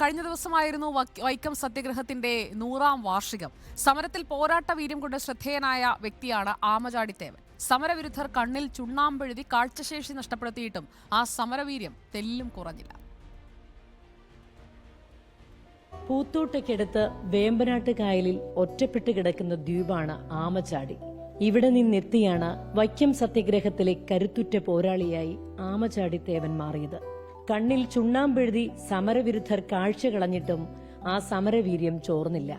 കഴിഞ്ഞ ദിവസമായിരുന്നു വൈക്കം സത്യഗ്രഹത്തിന്റെ നൂറാം വാർഷികം. സമരത്തിൽ പോരാട്ട വീര്യം കൊണ്ട് ശ്രദ്ധേയനായ വ്യക്തിയാണ് ആമചാടിത്തേവൻ. സമരവിരുദ്ധർ കണ്ണിൽ ചുണ്ണാമ്പെഴുതി കാഴ്ചശേഷി നഷ്ടപ്പെടുത്തിയിട്ടും ആ സമരവീര്യം തെല്ലും കുറഞ്ഞില്ല. പൂത്തോട്ടയ്ക്കടുത്ത് വേമ്പനാട്ട് കായലിൽ ഒറ്റപ്പെട്ട് കിടക്കുന്ന ദ്വീപാണ് ആമചാടി. ഇവിടെ നിന്നെത്തിയാണ് വൈക്കം സത്യഗ്രഹത്തിലെ കരുത്തുറ്റ പോരാളിയായി ആമചാടി തേവൻ മാറിയത്. കണ്ണിൽ ചുണ്ണാമ്പെഴുതി സമരവിരുദ്ധർ കാഴ്ച കളഞ്ഞിട്ടും ആ സമരവീര്യം ചോർന്നില്ല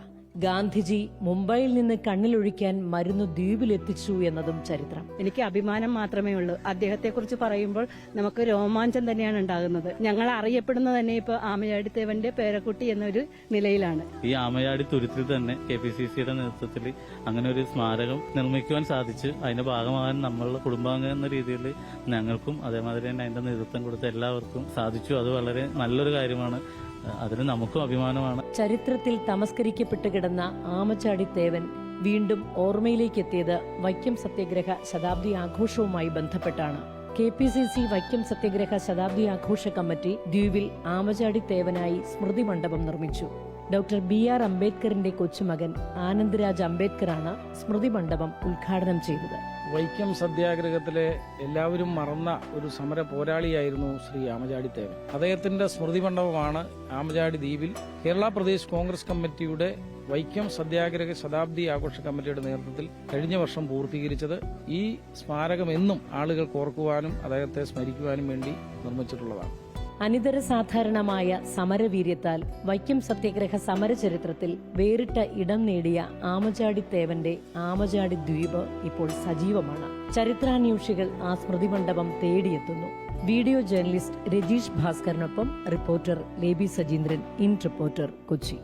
ഗാന്ധിജി മുംബൈയിൽ നിന്ന് കണ്ണിലൊഴിക്കാൻ മരുന്ന് ദ്വീപിലെത്തിച്ചു എന്നതും ചരിത്രം. എനിക്ക് അഭിമാനം മാത്രമേ ഉള്ളൂ. അദ്ദേഹത്തെക്കുറിച്ച് പറയുമ്പോൾ നമുക്ക് രോമാഞ്ചം തന്നെയാണ് ഉണ്ടാകുന്നത്. ഞങ്ങൾ അറിയപ്പെടുന്നത് തന്നെ ഇപ്പൊ ആമയാടിത്തേവന്റെ പേരക്കുട്ടി എന്നൊരു നിലയിലാണ്. ഈ ആമയാടി തുരുത്തിൽ തന്നെ കെ പി സി സിയുടെ നേതൃത്വത്തിൽ അങ്ങനെ ഒരു സ്മാരകം നിർമ്മിക്കുവാൻ സാധിച്ചു അതിന്റെ ഭാഗമാകാൻ നമ്മളുടെ കുടുംബാംഗം എന്ന രീതിയിൽ ഞങ്ങൾക്കും അതേമാതിരി തന്നെ അതിന്റെ നേതൃത്വം കൊടുത്ത എല്ലാവർക്കും സാധിച്ചു. അത് വളരെ നല്ലൊരു കാര്യമാണ്. അതിന് നമുക്കും അഭിമാനമാണ്. ചരിത്രത്തിൽ തമസ്കരിക്കപ്പെട്ട് കിടന്ന ആമച്ചാടി തേവൻ വീണ്ടും ഓർമ്മയിലേക്ക് എത്തിയത് വൈക്കം സത്യഗ്രഹ ശതാബ്ദി ആഘോഷവുമായി ബന്ധപ്പെട്ടാണ്. K P C C Vaikom സത്യഗ്രഹ ശതാബ്ദി ആഘോഷ കമ്മിറ്റി ദ്വീപിൽ ആമചാടി തേവനായി സ്മൃതി മണ്ഡപം നിർമ്മിച്ചു. ഡോക്ടർ ബി ആർ അംബേദ്കറിന്റെ കൊച്ചുമകൻ ആനന്ദ്രാജ് അംബേദ്കറാണ് സ്മൃതി മണ്ഡപം ഉദ്ഘാടനം ചെയ്തത്. വൈക്കം സത്യാഗ്രഹത്തിലെ എല്ലാവരും മറന്ന ഒരു സമര പോരാളിയായിരുന്നു ശ്രീ ആമജാടി തേവൻ അദ്ദേഹത്തിന്റെ സ്മൃതി മണ്ഡപമാണ് ആമചാടി ദ്വീപിൽ. കേരള പ്രദേശ് കോൺഗ്രസ് കമ്മിറ്റിയുടെ വൈക്കം സത്യാഗ്രഹ ശതാബ്ദി ആഘോഷ കമ്മിറ്റിയുടെ നേതൃത്വത്തിൽ കഴിഞ്ഞ വർഷം പൂർത്തീകരിച്ചത് ഈ സ്മാരകം എന്നും ആളുകൾ ഓർക്കുവാനും അദ്ദേഹത്തെ സ്മരിക്കുവാനും വേണ്ടി നിർമ്മിച്ചിട്ടുള്ളതാണ്. അനിതര സാധാരണമായ സമരവീര്യത്താൽ വൈക്കം സത്യഗ്രഹ സമരചരിത്രത്തിൽ വേറിട്ട ഇടം നേടിയ ആമചാടി തേവന്റെ ആമചാടി ദ്വീപ് ഇപ്പോൾ സജീവമാണ്. ചരിത്രാന്വേഷികൾ ആ സ്മൃതി മണ്ഡപം തേടിയെത്തുന്നു. Video journalist Rajeesh ഭാസ്കറിനൊപ്പം reporter Leby Sajeendran in reporter Kochi.